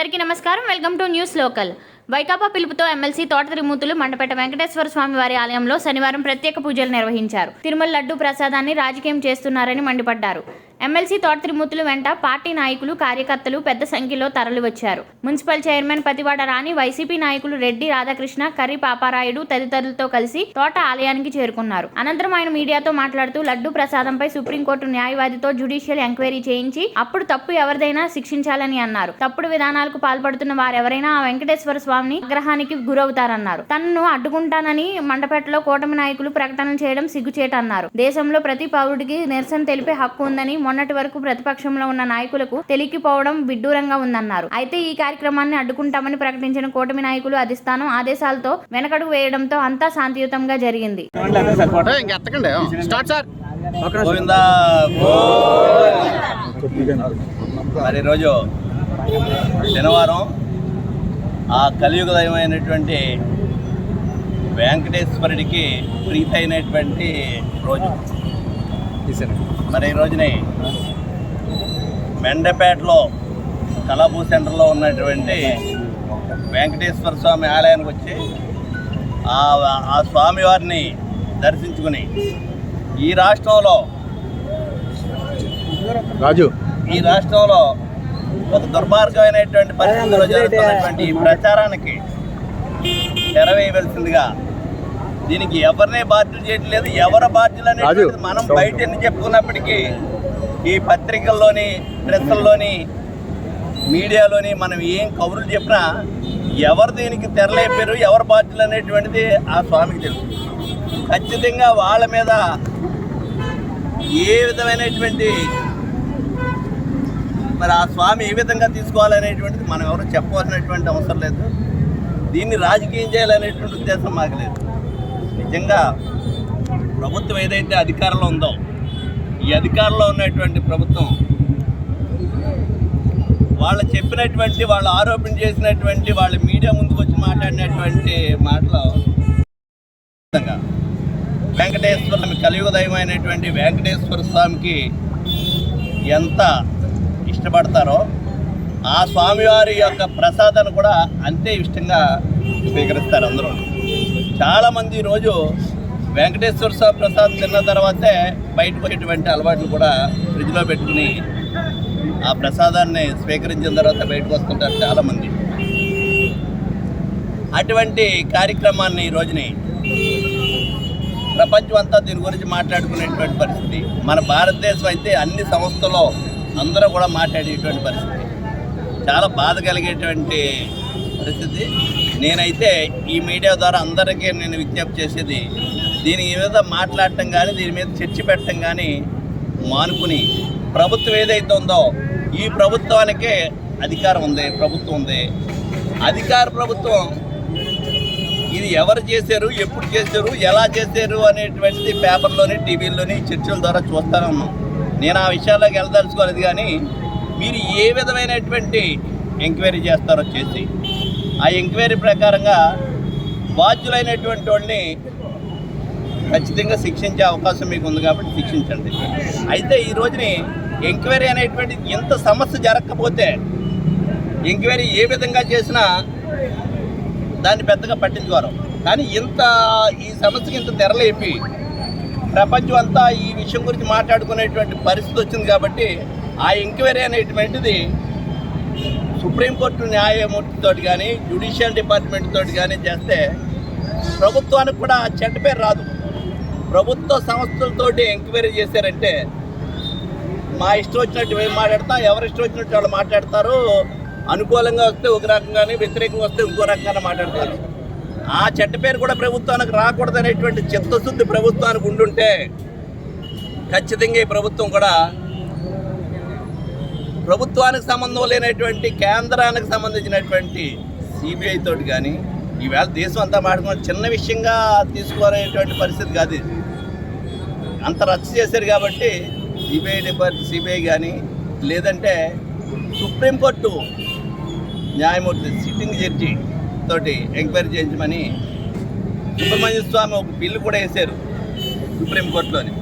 అందరికీ నమస్కారం. Welcome to news local. Vaikapa పిలుపుతో ఎమ్మెల్సీ తోట తిరుమూతులు మండపేట వెంకటేశ్వర స్వామి వారి ఆలయంలో శనివారం ప్రత్యేక పూజలు నిర్వహించారు. తిరుమల లడ్డు ప్రసాదాన్ని రాజకీయం చేస్తున్నారని మండిపడ్డారు. ఎమ్మెల్సీ తోట తిరుమూతులు వెంట పార్టీ నాయకులు కార్యకర్తలు పెద్ద సంఖ్యలో తరలివచ్చారు. Municipal chairman Pativada Rani YCP నాయకులు రెడ్డి రాధాకృష్ణ కర్రి పాపారాయుడు తదితరులతో కలిసి తోట ఆలయానికి చేరుకున్నారు. అనంతరం ఆయన మీడియాతో మాట్లాడుతూ లడ్డు ప్రసాదంపై సుప్రీంకోర్టు న్యాయవాదితో జ్యుడిషియల్ ఎంక్వైరీ చేయించి అప్పుడు తప్పు ఎవరిదైనా శిక్షించాలని అన్నారు. తప్పుడు విధానాలకు పాల్పడుతున్న వారెవరైనా ఆ వెంకటేశ్వర స్వామిని ఆగ్రహానికి గురవుతారన్నారు. తనను అడ్డుకుంటానని మండపేటలో కూటమి నాయకులు ప్రకటనలు చేయడం సిగ్గుచేటన్నారు. దేశంలో ప్రతి పౌరుడికి నిరసన తెలిపే హక్కు ఉందని మొన్నటి వరకు ప్రతిపక్షంలో ఉన్న నాయకులకు తెలియకపోవడం విడ్డూరంగా ఉందన్నారు. అయితే ఈ కార్యక్రమాన్ని అడ్డుకుంటామని ప్రకటించిన కూటమి నాయకులు అధిష్టానం ఆదేశాలతో వెనకడుగు వేయడంతో అంతా శాంతియుతంగా జరిగింది. ఇంకెత్తకండి స్టార్ట్ సార్. గోవిందా మరి ఈరోజు శనివారం ఆ కలియుగ దైవమైనటువంటి వెంకటేశ్వరుడికి ప్రీతి అయినటువంటి రోజు. మరి ఈ రోజుని మెండపేటలో కళాభూ సెంటర్లో ఉన్నటువంటి వెంకటేశ్వర స్వామి ఆలయానికి వచ్చి ఆ ఆ స్వామివారిని దర్శించుకుని ఈ రాష్ట్రంలో రాజు. ఈ రాష్ట్రంలో ఒక దుర్మార్గమైనటువంటి పరిస్థితుల్లో జరుగుతున్నటువంటి ఈ ప్రచారానికి తెరవేయవలసిందిగా దీనికి ఎవరినే బాధ్యులు చేయట్లేదు ఎవరి బాధ్యులు అనేటువంటిది మనం బయట ఎన్ని చెప్పుకున్నప్పటికీ ఈ పత్రికల్లోని ప్రెస్సుల్లోని మీడియాలోని మనం ఏం కబుర్లు చెప్పినా ఎవరు దీనికి తెరలేపారు ఎవరు బాధ్యులు అనేటువంటిది ఆ స్వామికి తెలుసు. ఖచ్చితంగా వాళ్ళ మీద ఏ విధమైనటువంటి మరి ఆ స్వామి ఏ విధంగా తీసుకోవాలనేటువంటిది మనం ఎవరు చెప్పవలసినటువంటి అవసరం లేదు. దీన్ని రాజకీయం చేయాలనేటువంటి ఉద్దేశం మాకు లేదు. నిజంగా ప్రభుత్వం ఏదైతే అధికారంలో ఉందో ఈ అధికారంలో ఉన్నటువంటి ప్రభుత్వం వాళ్ళు చెప్పినటువంటి వాళ్ళు ఆరోపణ చేసినటువంటి వాళ్ళ మీడియా ముందుకు వచ్చి మాట్లాడినటువంటి మాటలు విధంగా వెంకటేశ్వర స్వామి కలియుగ దైవమైనటువంటి వెంకటేశ్వర స్వామికి ఎంత ఇష్టపడతారో ఆ స్వామివారి యొక్క ప్రసాదాన్ని కూడా అంతే ఇష్టంగా స్వీకరిస్తారు అందరూ. చాలామంది ఈరోజు వెంకటేశ్వర స్వామి ప్రసాద్ తిన్న తర్వాతే బయటకు పోయేటువంటి అలవాట్లు కూడా ఫ్రిడ్జ్లో పెట్టుకుని ఆ ప్రసాదాన్ని స్వీకరించిన తర్వాత బయటకు వస్తుంటారు చాలామంది. అటువంటి కార్యక్రమాన్ని ఈ రోజుని ప్రపంచం అంతా దీని గురించి మాట్లాడుకునేటువంటి పరిస్థితి. మన భారతదేశం అయితే అన్ని సంస్థల్లో అందరూ కూడా మాట్లాడేటువంటి పరిస్థితి. చాలా బాధ కలిగేటువంటి పరిస్థితి. నేనైతే ఈ మీడియా ద్వారా అందరికీ నేను విజ్ఞప్తి చేసేది దీని మీద మాట్లాడటం కానీ దీని మీద చర్చ పెట్టడం కానీ మానుకుని ప్రభుత్వం ఏదైతే ఉందో ఈ ప్రభుత్వానికే అధికారం ఉంది ప్రభుత్వం ఉంది. అధికార ప్రభుత్వం ఇది ఎవరు చేశారు ఎప్పుడు చేశారు ఎలా చేశారు అనేటువంటిది పేపర్లోని టీవీల్లోని చర్చల ద్వారా చూస్తాను ఉన్నాం. నేను ఆ విషయాల్లోకి వెళ్ళదలుచుకోలేదు కానీ మీరు ఏ విధమైనటువంటి ఎంక్వైరీ చేస్తారో చేసి ఆ ఎంక్వైరీ ప్రకారంగా బాధ్యులైనటువంటి వాళ్ళని ఖచ్చితంగా శిక్షించే అవకాశం మీకు ఉంది కాబట్టి శిక్షించండి. అయితే ఈ రోజుని ఎంక్వైరీ అనేటువంటి ఇంత సమస్య జరగకపోతే ఎంక్వైరీ ఏ విధంగా చేసినా దాన్ని పెద్దగా పట్టించుకోరు. కానీ ఇంత ఈ సమస్యకి ఇంత తెరలేపి ప్రపంచం అంతా ఈ విషయం గురించి మాట్లాడుకునేటువంటి పరిస్థితి వచ్చింది కాబట్టి ఆ ఎంక్వైరీ అనేటువంటిది సుప్రీంకోర్టు న్యాయమూర్తితో కానీ జ్యుడిషియల్ డిపార్ట్మెంట్ తోటి కానీ చేస్తే ప్రభుత్వానికి కూడా చెడ్డ పేరు రాదు. ప్రభుత్వ సంస్థలతోటి ఎంక్వైరీ చేశారంటే మా ఇష్టం వచ్చినట్టు మేము మాట్లాడతాం ఎవరి ఇష్టం వచ్చినట్టు వాళ్ళు మాట్లాడతారు అనుకూలంగా వస్తే ఒక రకంగానే వ్యతిరేకంగా వస్తే ఇంకో రకంగానే మాట్లాడతారు. ఆ చెడ్డ పేరు కూడా ప్రభుత్వానికి రాకూడదు అనేటువంటి చిత్తశుద్ధి ప్రభుత్వానికి ఉండుంటే ఖచ్చితంగా ఈ ప్రభుత్వం కూడా ప్రభుత్వానికి సంబంధం లేనటువంటి కేంద్రానికి సంబంధించినటువంటి సిబిఐ తోటి కానీ ఈవేళ దేశం అంతా మాట్లాడుకున్న చిన్న విషయంగా తీసుకునేటువంటి పరిస్థితి కాదు అంత రచ్చ చేశారు కాబట్టి సిబిఐ డిపార్ట్ సిబిఐ కానీ లేదంటే సుప్రీంకోర్టు న్యాయమూర్తి సిట్టింగ్ జడ్జి తోటి ఎంక్వైరీ చేయించమని సుబ్రహ్మణ్య స్వామి ఒక బిల్లు కూడా వేశారు సుప్రీంకోర్టులోని.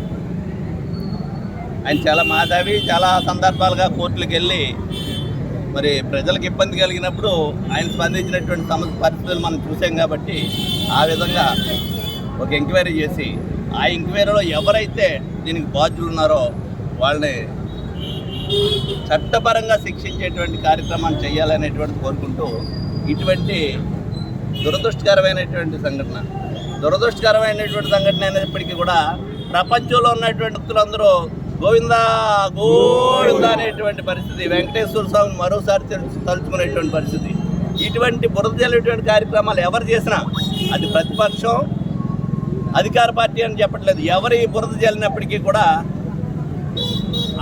ఆయన చాలా మాధవి చాలా సందర్భాలుగా కోర్టులకు వెళ్ళి మరి ప్రజలకు ఇబ్బంది కలిగినప్పుడు ఆయన స్పందించినటువంటి సమస్య పరిస్థితులు మనం చూసాం కాబట్టి ఆ విధంగా ఒక ఎంక్వైరీ చేసి ఆ ఎంక్వైరీలో ఎవరైతే దీనికి బాధ్యులు ఉన్నారో వాళ్ళని చట్టపరంగా శిక్షించేటువంటి కార్యక్రమాన్ని చేయాలనేటువంటి కోరుకుంటూ ఇటువంటి దురదృష్టకరమైనటువంటి సంఘటన. దురదృష్టకరమైనటువంటి సంఘటన అయినప్పటికీ కూడా ప్రపంచంలో ఉన్నటువంటి వ్యక్తులందరూ గోవింద గోవింద అనేటువంటి పరిస్థితి. వెంకటేశ్వర స్వామి మరోసారి తలుచుకునేటువంటి పరిస్థితి. ఇటువంటి బురద జల్లేటువంటి కార్యక్రమాలు ఎవరు చేసినా అది ప్రతిపక్షం అధికార పార్టీ అని చెప్పట్లేదు. ఎవరి బురద జల్లినప్పటికీ కూడా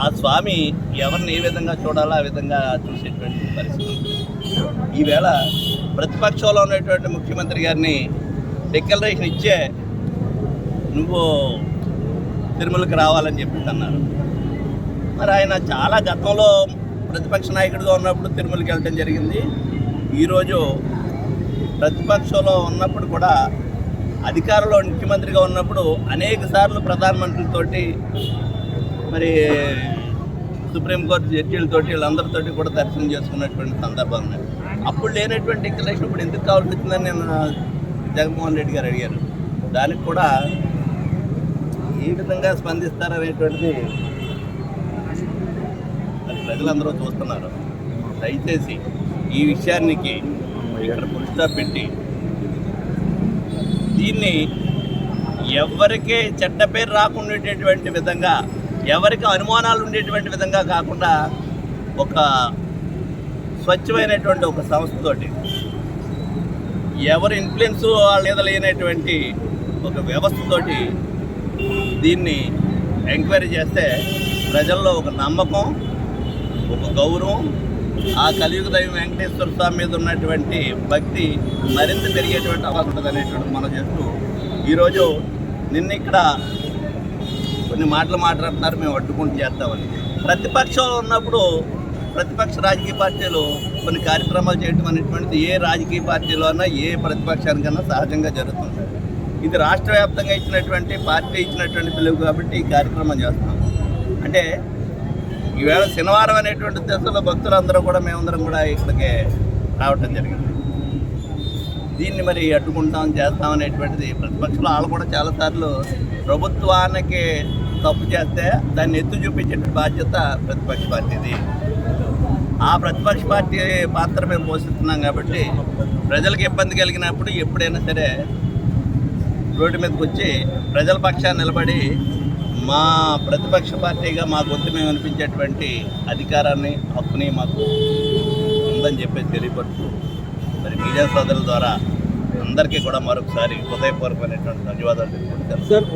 ఆ స్వామి ఎవరిని ఏ విధంగా చూడాలో ఆ విధంగా చూసేటువంటి పరిస్థితి ఈవేళ ప్రతిపక్షంలో ఉన్నటువంటి ముఖ్యమంత్రి గారిని డిక్లరేషన్ ఇచ్చే నువ్వు తిరుమలకి రావాలని చెప్పి అన్నారు. మరి ఆయన చాలా గతంలో ప్రతిపక్ష నాయకుడిగా ఉన్నప్పుడు తిరుమలకి వెళ్ళటం జరిగింది. ఈరోజు ప్రతిపక్షంలో ఉన్నప్పుడు కూడా అధికారంలో ముఖ్యమంత్రిగా ఉన్నప్పుడు అనేక సార్లు ప్రధానమంత్రితోటి మరి సుప్రీంకోర్టు జడ్జీలతోటి వీళ్ళందరితోటి కూడా దర్శనం చేసుకున్నటువంటి సందర్భాలు ఉన్నాయి అప్పుడు లేనటువంటి ఇంకలేషన్ ఇప్పుడు ఎందుకు కావాల్సి వచ్చిందని నేను జగన్మోహన్ రెడ్డి గారు అడిగారు. దానికి కూడా ఏ విధంగా స్పందిస్తారనేటువంటిది ప్రజలందరూ చూస్తున్నారు. దయచేసి ఈ విషయానికి ఇక్కడ ఫుల్ పెట్టి దీన్ని ఎవరికి చెడ్డ పేరు రాకుండేటటువంటి విధంగా ఎవరికి అనుమానాలు ఉండేటువంటి విధంగా కాకుండా ఒక స్వచ్ఛమైనటువంటి ఒక సంస్థతోటి ఎవరి ఇన్ఫ్లుయెన్స్ వాళ్ళ మీద లేనటువంటి ఒక వ్యవస్థతోటి దీన్ని ఎంక్వైరీ చేస్తే ప్రజల్లో ఒక నమ్మకం ఒక గౌరవం ఆ కలియుగ దైవం వెంకటేశ్వర స్వామి మీద ఉన్నటువంటి భక్తి మరింత పెరిగేటువంటి అవసరం ఉంటుంది అనేటువంటి మనం చేస్తూ ఈరోజు నిన్న ఇక్కడ కొన్ని మాటలు మాట్లాడుతున్నారు మేము అడ్డుకుంటూ చేస్తామని. ప్రతిపక్షంలో ఉన్నప్పుడు ప్రతిపక్ష రాజకీయ పార్టీలు కొన్ని కార్యక్రమాలు చేయడం అనేటువంటిది ఏ రాజకీయ పార్టీలో అయినా ఏ ప్రతిపక్షానికన్నా సహజంగా జరుగుతుంది. ఇది రాష్ట్ర వ్యాప్తంగా ఇచ్చినటువంటి పార్టీ ఇచ్చినటువంటి పిలుపు కాబట్టి ఈ కార్యక్రమం చేస్తున్నాం. అంటే ఈవేళ శనివారం అనేటువంటి దశలో భక్తులందరూ కూడా మేమందరం కూడా ఇక్కడికి రావటం జరిగింది. దీన్ని మరి అడ్డుకుంటాం చేస్తాం అనేటువంటిది ప్రతిపక్షంలో వాళ్ళు కూడా చాలాసార్లు ప్రభుత్వానికి తప్పు చేస్తే దాన్ని ఎత్తు చూపించే బాధ్యత ప్రతిపక్ష పార్టీది. ఆ ప్రతిపక్ష పార్టీ పాత్ర మేము పోషిస్తున్నాం కాబట్టి ప్రజలకు ఇబ్బంది కలిగినప్పుడు ఎప్పుడైనా సరే రోడ్డు మీదకి వచ్చి ప్రజల పక్షాన్ని నిలబడి మా ప్రతిపక్ష పార్టీగా మా గొంతు మేము అనిపించేటువంటి అధికారాన్ని హక్కుని మాకు ఉందని చెప్పేసి తెలియపరుస్తూ మరి మీడియా సోదరుల ద్వారా అందరికీ కూడా మరొకసారి హృదయపూర్వకమైనటువంటి ధన్యవాదాలు తెలుపుకుంటాను సార్